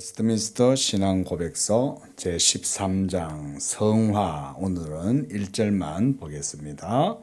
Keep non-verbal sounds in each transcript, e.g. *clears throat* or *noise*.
웨스트민스터 신앙 고백서 제 13장 성화 오늘은 1절만 보겠습니다.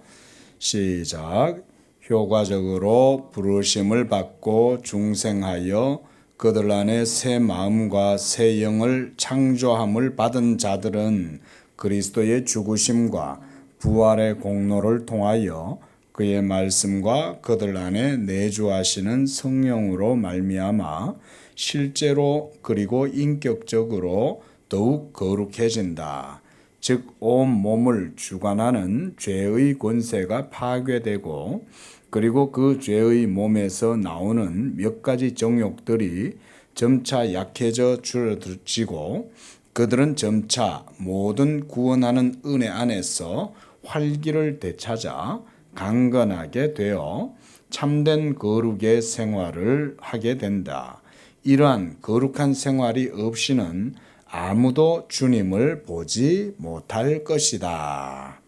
시작 효과적으로 부르심을 받고 중생하여 그들 안에 새 마음과 새 영을 창조함을 받은 자들은 그리스도의 죽으심과 부활의 공로를 통하여 그의 말씀과 그들 안에 내주하시는 성령으로 말미암아 실제로 그리고 인격적으로 더욱 거룩해진다. 즉 온 몸을 주관하는 죄의 권세가 파괴되고 그리고 그 죄의 몸에서 나오는 몇 가지 정욕들이 점차 약해져 줄어들지고 그들은 점차 모든 구원하는 은혜 안에서 활기를 되찾아 강건하게 되어 참된 거룩의 생활을 하게 된다. 이러한 거룩한 생활이 없이는 아무도 주님을 보지 못할 것이다.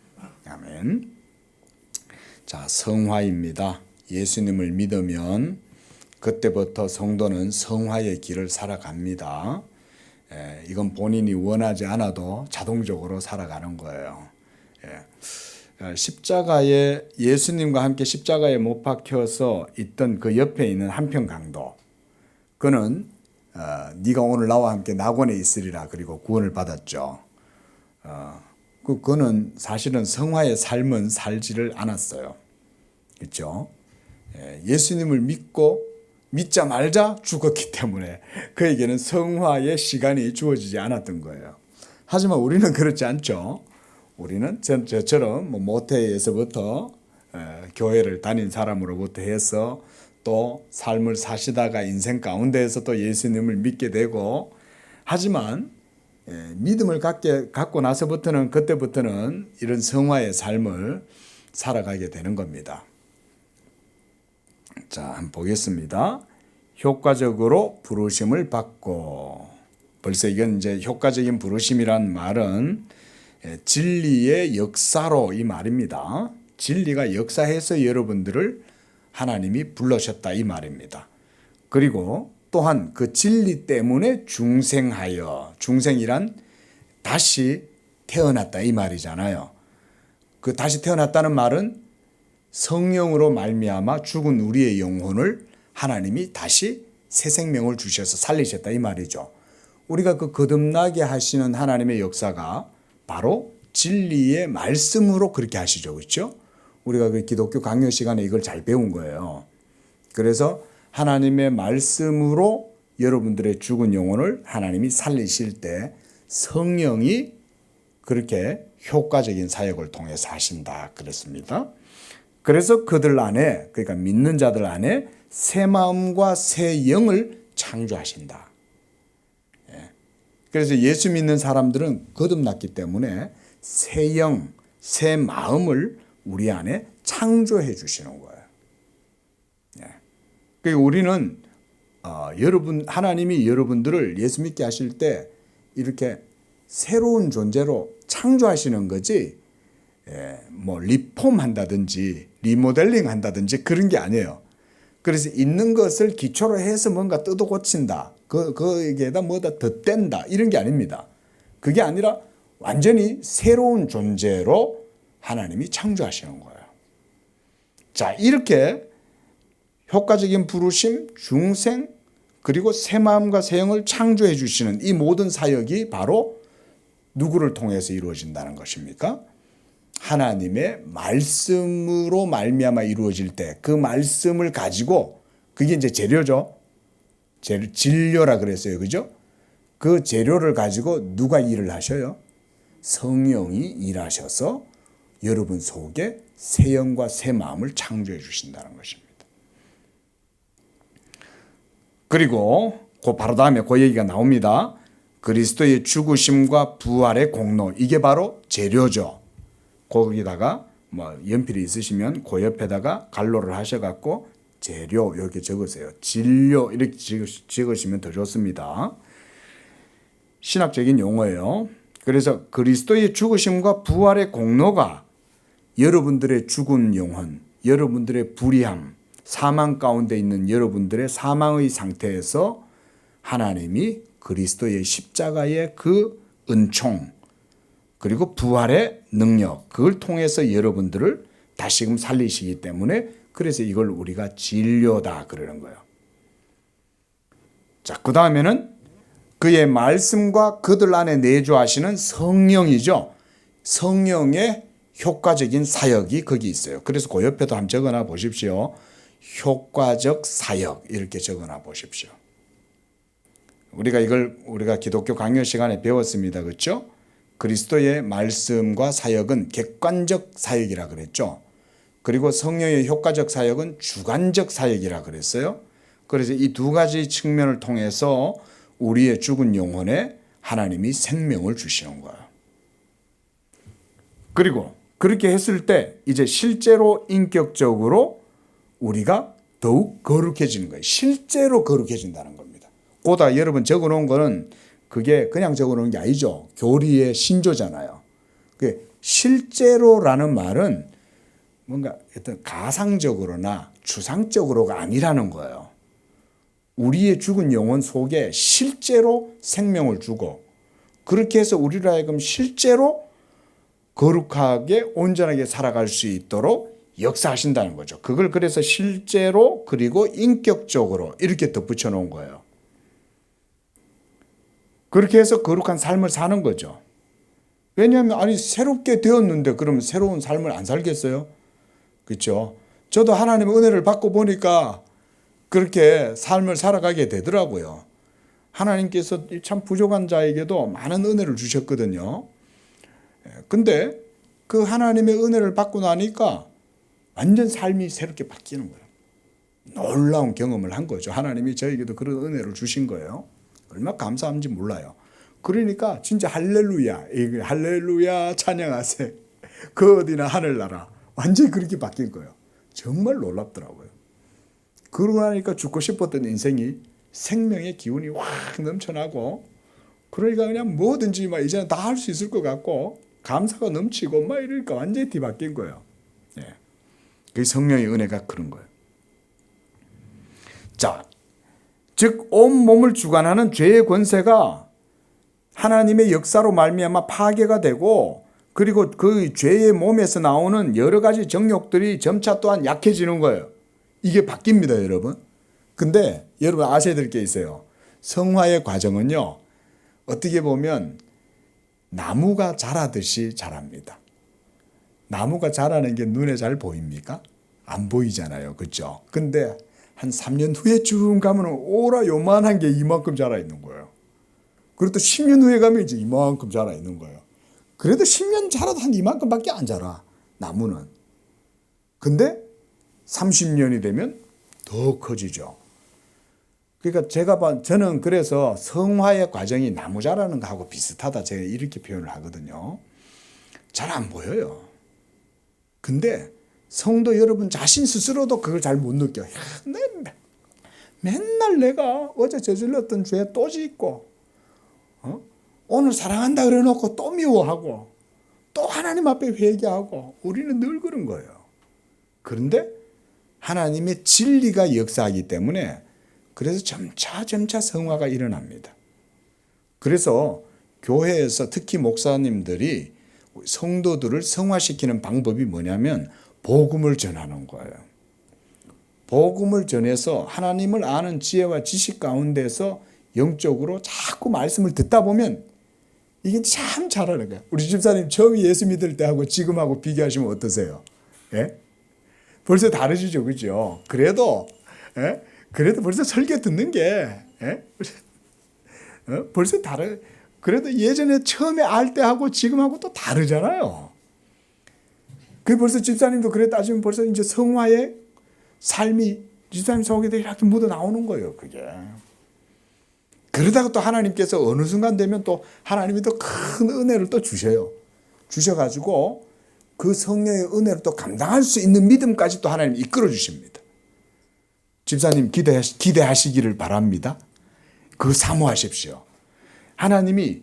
아멘. 자, 성화입니다. 예수님을 믿으면 그때부터 성도는 성화의 길을 살아갑니다. 예, 이건 본인이 원하지 않아도 자동적으로 살아가는 거예요. 예. 십자가에 예수님과 함께 십자가에 못 박혀서 있던 그 옆에 있는 한평 강도 그는 어, 네가 오늘 나와 함께 낙원에 있으리라 그리고 구원을 받았죠. 어, 그 그는 사실은 성화의 삶은 살지를 않았어요. 그렇죠? 예, 예수님을 믿고 믿자 말자 죽었기 때문에 그에게는 성화의 시간이 주어지지 않았던 거예요. 하지만 우리는 그렇지 않죠. 우리는 저, 저처럼 뭐 모태에서부터 에, 교회를 다닌 사람으로부터 해서 또 삶을 사시다가 인생 가운데에서 또 예수님을 믿게 되고 하지만 에, 믿음을 갖게, 갖고 나서부터는 그때부터는 이런 성화의 삶을 살아가게 되는 겁니다. 자, 한번 보겠습니다. 효과적으로 부르심을 받고 벌써 이건 이제 효과적인 부르심이란 말은 예, 진리의 역사로 이 말입니다. 진리가 역사해서 여러분들을 하나님이 불러셨다 이 말입니다. 그리고 또한 그 진리 때문에 중생하여 중생이란 다시 태어났다 이 말이잖아요. 그 다시 태어났다는 말은 성령으로 말미암아 죽은 우리의 영혼을 하나님이 다시 새 생명을 주셔서 살리셨다 이 말이죠. 우리가 그 거듭나게 하시는 하나님의 역사가 바로 진리의 말씀으로 그렇게 하시죠. 그렇죠? 우리가 그 기독교 강요 시간에 이걸 잘 배운 거예요. 그래서 하나님의 말씀으로 여러분들의 죽은 영혼을 하나님이 살리실 때 성령이 그렇게 효과적인 사역을 통해서 하신다 그랬습니다. 그래서 그들 안에 그러니까 믿는 자들 안에 새 마음과 새 영을 창조하신다. 예. 그래서 예수 믿는 사람들은 거듭났기 때문에 새 영, 새 마음을 우리 안에 창조해 주시는 거예요. 예. 그 우리는 어, 여러분 하나님이 여러분들을 예수 믿게 하실 때 이렇게 새로운 존재로 창조하시는 거지. 예, 뭐 리폼 한다든지 리모델링 한다든지 그런 게 아니에요. 그래서 있는 것을 기초로 해서 뭔가 뜯어 고친다. 그, 거기에다 뭐다 덧댄다. 이런 게 아닙니다. 그게 아니라 완전히 새로운 존재로 하나님이 창조하시는 거예요. 자, 이렇게 효과적인 부르심, 중생, 그리고 새 마음과 새 영을 창조해 주시는 이 모든 사역이 바로 누구를 통해서 이루어진다는 것입니까? 하나님의 말씀으로 말미암아 이루어질 때 그 말씀을 가지고 그게 이제 재료죠. 재료, 진료라 그랬어요. 그죠? 그 재료를 가지고 누가 일을 하셔요? 성령이 일하셔서 여러분 속에 새 영과 새 마음을 창조해 주신다는 것입니다. 그리고 그 바로 다음에 그 얘기가 나옵니다. 그리스도의 죽으심과 부활의 공로 이게 바로 재료죠. 거기다가 뭐 연필이 있으시면 그 옆에다가 갈로를 하셔갖고 재료 이렇게 적으세요. 진료 이렇게 적으시면 더 좋습니다. 신학적인 용어예요. 그래서 그리스도의 죽으심과 부활의 공로가 여러분들의 죽은 영혼, 여러분들의 불의함, 사망 가운데 있는 여러분들의 사망의 상태에서 하나님이 그리스도의 십자가의 그 은총 그리고 부활의 능력 그걸 통해서 여러분들을 다시금 살리시기 때문에 그래서 이걸 우리가 진료다 그러는 거예요. 자, 그 다음에는 그의 말씀과 그들 안에 내주하시는 성령이죠. 성령의 효과적인 사역이 거기 있어요. 그래서 그 옆에도 한번 적어놔 보십시오. 효과적 사역 이렇게 적어놔 보십시오. 우리가 이걸 우리가 기독교 강요 시간에 배웠습니다. 그렇죠? 그리스도의 말씀과 사역은 객관적 사역이라 그랬죠. 그리고 성령의 효과적 사역은 주관적 사역이라 그랬어요. 그래서 이 두 가지 측면을 통해서 우리의 죽은 영혼에 하나님이 생명을 주시는 거예요. 그리고 그렇게 했을 때 이제 실제로 인격적으로 우리가 더욱 거룩해지는 거예요. 실제로 거룩해진다는 겁니다. 보다 여러분 적어 놓은 거는 그게 그냥 적어 놓은 게 아니죠. 교리의 신조잖아요. 그 실제로라는 말은 뭔가 어떤 가상적으로나 추상적으로가 아니라는 거예요. 우리의 죽은 영혼 속에 실제로 생명을 주고 그렇게 해서 우리로 하여금 실제로 거룩하게 온전하게 살아갈 수 있도록 역사하신다는 거죠. 그걸 그래서 실제로 그리고 인격적으로 이렇게 덧붙여 놓은 거예요. 그렇게 해서 거룩한 삶을 사는 거죠. 왜냐하면 아니 새롭게 되었는데 그러면 새로운 삶을 안 살겠어요? 그렇죠? 저도 하나님의 은혜를 받고 보니까 그렇게 삶을 살아가게 되더라고요. 하나님께서 참 부족한 자에게도 많은 은혜를 주셨거든요. 예, 근데 그 하나님의 은혜를 받고 나니까 완전 삶이 새롭게 바뀌는 거예요. 놀라운 경험을 한 거죠. 하나님이 저에게도 그런 은혜를 주신 거예요. 얼마나 감사한지 몰라요. 그러니까 진짜 할렐루야, 할렐루야 찬양하세. 그 어디나 하늘나라. 완전히 그렇게 바뀐 거예요. 정말 놀랍더라고요. 그러고 나니까 죽고 싶었던 인생이 생명의 기운이 확 넘쳐나고 그러니까 그냥 뭐든지 막 이제는 다 할 수 있을 것 같고 감사가 넘치고 막 이러니까 완전히 뒤바뀐 거예요. 예. 그 성령의 은혜가 그런 거예요. 자, 즉 온 몸을 주관하는 죄의 권세가 하나님의 역사로 말미암아 파괴가 되고 그리고 그 죄의 몸에서 나오는 여러 가지 정욕들이 점차 또한 약해지는 거예요. 이게 바뀝니다, 여러분. 근데 여러분 아셔야 될 게 있어요. 성화의 과정은요. 어떻게 보면 나무가 자라듯이 자랍니다. 나무가 자라는 게 눈에 잘 보입니까? 안 보이잖아요. 그죠? 근데 한 3년 후에 쭉 가면 오라 요만한 게 이만큼 자라 있는 거예요. 또 10년 후에 가면 이제 이만큼 자라 있는 거예요. 그래도 10년 자라도 한 이만큼밖에 안 자라. 나무는. 근데 30년이 되면 더 커지죠. 그러니까 제가 봐, 저는 그래서 성화의 과정이 나무 자라는 거하고 비슷하다. 제가 이렇게 표현을 하거든요. 잘 안 보여요. 근데 성도 여러분 자신 스스로도 그걸 잘 못 느껴. 야, 내, 맨날 내가 어제 저질렀던 죄 또 짓고, 어? 오늘 사랑한다 그래 놓고 또 미워하고, 또 하나님 앞에 회개하고, 우리는 늘 그런 거예요. 그런데 하나님의 진리가 역사하기 때문에 그래서 점차 점차 성화가 일어납니다. 그래서 교회에서 특히 목사님들이 성도들을 성화시키는 방법이 뭐냐면 복음을 전하는 거예요. 복음을 전해서 하나님을 아는 지혜와 지식 가운데서 영적으로 자꾸 말씀을 듣다 보면 이게 참 잘하는 거야. 우리 집사님 처음 예수 믿을 때하고 지금하고 비교하시면 어떠세요? 예? 벌써 다르시죠, 그죠? 그래도 예? 그래도 벌써 설교 듣는 게 예? 어? 벌써 다르. 그래도 예전에 처음에 알 때하고 지금하고 또 다르잖아요. 그 벌써 집사님도 그래 따지면 벌써 이제 성화의 삶이 집사님 속에도 이렇게 묻어 나오는 거예요, 그게. 그러다가 또 하나님께서 어느 순간 되면 또 하나님이 또 큰 은혜를 또 주셔요. 주셔가지고 그 성령의 은혜를 또 감당할 수 있는 믿음까지 또 하나님 이끌어 주십니다. 집사님 기대하시, 기대하시기를 바랍니다. 그 사모하십시오. 하나님이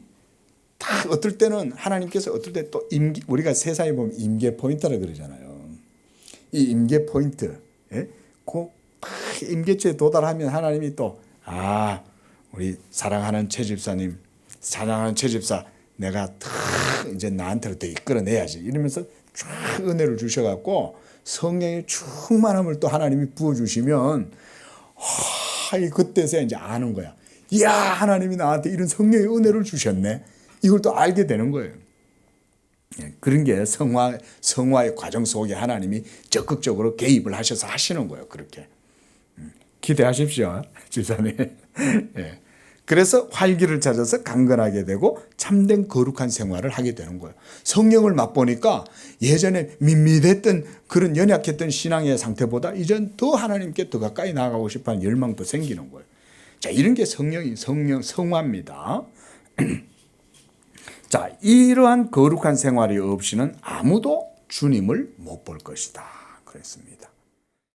딱 어떨 때는 하나님께서 어떨 때 또 임기, 우리가 세상에 보면 임계 포인트라 그러잖아요. 이 임계 포인트, 예? 그 임계치에 도달하면 하나님이 또, 아, 우리 사랑하는 최 집사님, 사랑하는 최 집사, 내가 탁 이제 나한테로 더 이끌어내야지 이러면서 쫙 은혜를 주셔갖고 성령의 충만함을 또 하나님이 부어주시면 하, 이 그때서야 이제 아는 거야. 이야 하나님이 나한테 이런 성령의 은혜를 주셨네. 이걸 또 알게 되는 거예요. 예, 그런 게 성화 성화의 과정 속에 하나님이 적극적으로 개입을 하셔서 하시는 거예요. 그렇게 음, 기대하십시오, *laughs* 집사님. *laughs* 예. 그래서 활기를 찾아서 강건하게 되고 참된 거룩한 생활을 하게 되는 거예요. 성령을 맛보니까 예전에 밋밋했던 그런 연약했던 신앙의 상태보다 이젠 더 하나님께 더 가까이 나아가고 싶어 하는 열망도 생기는 거예요. 자, 이런 게 성령이 성령 성화입니다. *clears throat* 자, 이러한 거룩한 생활이 없이는 아무도 주님을 못 볼 것이다. 그랬습니다.